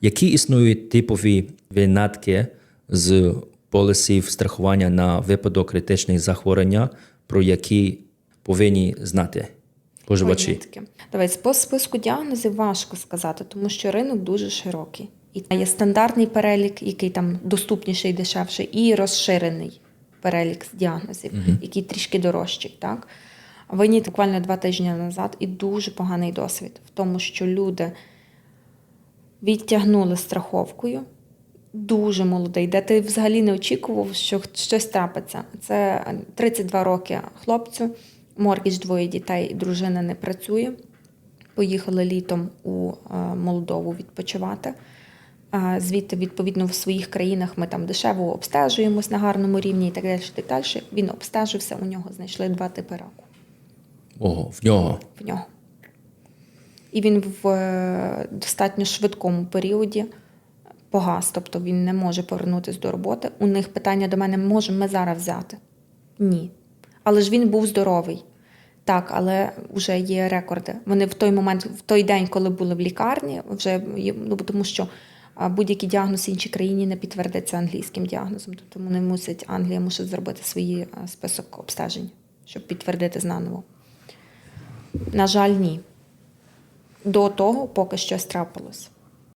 Які існують типові винятки з полісів страхування на випадок критичних захворювання, про які повинні знати споживачі? Винятки. Давай по списку діагнозів важко сказати, тому що ринок дуже широкий. І є стандартний перелік, який там доступніший, дешевший, і розширений перелік діагнозів, який трішки дорожчий. Так? Виніт буквально два тижні назад і дуже поганий досвід в тому, що люди відтягнули страховкою. Дуже молодий, де ти взагалі не очікував, що щось трапиться. Це 32 роки хлопцю, моргідж двоє дітей, дружина не працює. Поїхали літом у е, Молдову відпочивати. Звідти, відповідно, в своїх країнах ми там дешево обстежуємось на гарному рівні і так далі. Так далі. Він обстежився, у нього знайшли два типи раку Ого, в нього. в нього. І він в е, достатньо швидкому періоді погас, тобто він не може повернутися до роботи. У них питання до мене: можемо ми зараз взяти? Ні. Але ж він був здоровий. Так, але вже є рекорди. Вони в той момент, в той день, коли були в лікарні, вже ну, тому що будь-який діагноз в іншій країні не підтвердиться англійським діагнозом. Тобто вони мусять, Англія мусить зробити свій список обстежень, щоб підтвердити знаново. На жаль, ні. До того, поки щось трапилось.